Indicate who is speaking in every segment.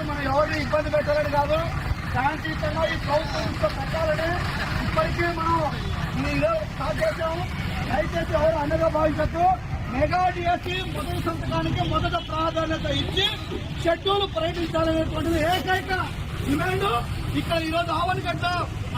Speaker 1: ఎవరిని ఇబ్బంది పెట్టాలని కాదు శాంతియుతంగా ఈ ప్రభుత్వం ఇంట్లో పెట్టాలని ఇప్పటికే మనం స్టార్ట్ చేసాము దయచేసి ఎవరు అన్నగా భావించద్దు. మెగా డిఎస్సి మొదటి సంతకానికి మొదట ప్రాధాన్యత ఇచ్చి షెడ్యూల్ ప్రకటించాలనేటువంటిది ఏకైక డిమాండ్. ఇక్కడ ఈరోజు రోజు ఆవనిగడ్డ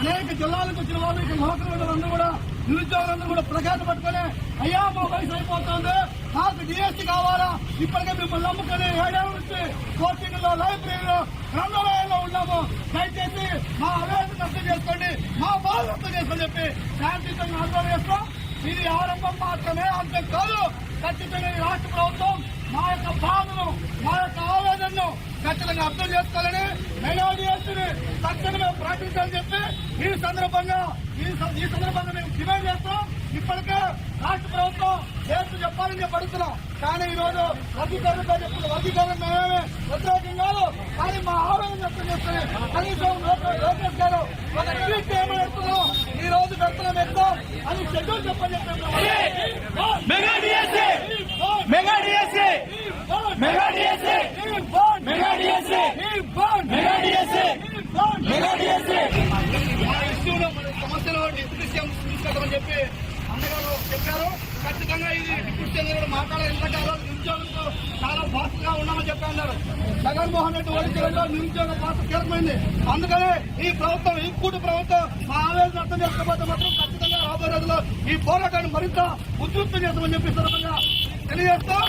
Speaker 1: అనేక జిల్లాలకు వచ్చిన వాళ్ళు ఇక్కడ నౌకరులందరూ కూడా నిరుద్యోగులందరూ కూడా ప్రకాశం పట్టుకొని అయ్యా మా వయసు అయిపోతుంది. నాకు డిఎస్సీ కావాలా? ఇప్పటికే మిమ్మల్ని నమ్ముకొని ఏడాది నుంచి కోచింగ్లో లైబ్రరీలో గ్రంథాలయంలో ఉన్నాము. దయచేసి మా అవేర్నెస్ అర్థం చేసుకోండి మా బాధ అర్థం చేసుకోని చెప్పి శాంతియుతంగా ఆందోళన చేస్తాం. ఇది ఆరంభం మాత్రమే అంతే కాదు ఖచ్చితంగా రాష్ట్ర ప్రభుత్వం మా యొక్క బాధను మా యొక్క ఆవేదనను ఖచ్చితంగా అర్థం చేసుకోవాలని మెలోడియస్ని తక్షణమే ప్రకటించాలని చెప్పి ఈ సందర్భంగా ఈ ఈ సందర్భంగా మేము డిమాండ్ చేస్తాం. ఇప్పటికే రాష్ట్ర ప్రభుత్వం చేస్తూ చెప్పాలని చెప్పి అడుగుతున్నాం కానీ ఈ రోజు వర్గీకరణతో చెప్తున్న వర్గీకరణ మేమే వ్యతిరేకం కాదు. కానీ మా ఆవేదన వ్యక్తం చేస్తుంది కనీసం లోకే- లోకేష్ గారు ఒక ట్వీట్ ఈ రోజు పెడుతున్నాం ఎక్కువ అని షెడ్యూల్ చెప్పని మన సమస్యలు సీఎం తీసుకెళ్తామని చెప్పి అన్నగారు చెప్పారు. ఖచ్చితంగా ఇది డిప్యూటీ సీఎం గారు ఎంతకాలం నిరుద్యోగులతో చాలా ఫాస్ట్గా ఉన్నామని చెప్పి అన్నారు. జగన్మోహన్ రెడ్డి ఓడించడంలో నిరుద్యోగ పాత్ర కీలకమైంది అందుకనే ఈ ప్రభుత్వం ఈ కూటి ప్రభుత్వం మా ఆవేదన అర్థం చేసుకోకపోతే మాత్రం ఖచ్చితంగా రాబోయే రోజుల్లో ఈ పోరాటాన్ని మరింత ఉధృతం చేస్తామని చెప్పి సందర్భంగా తెలియజేస్తాం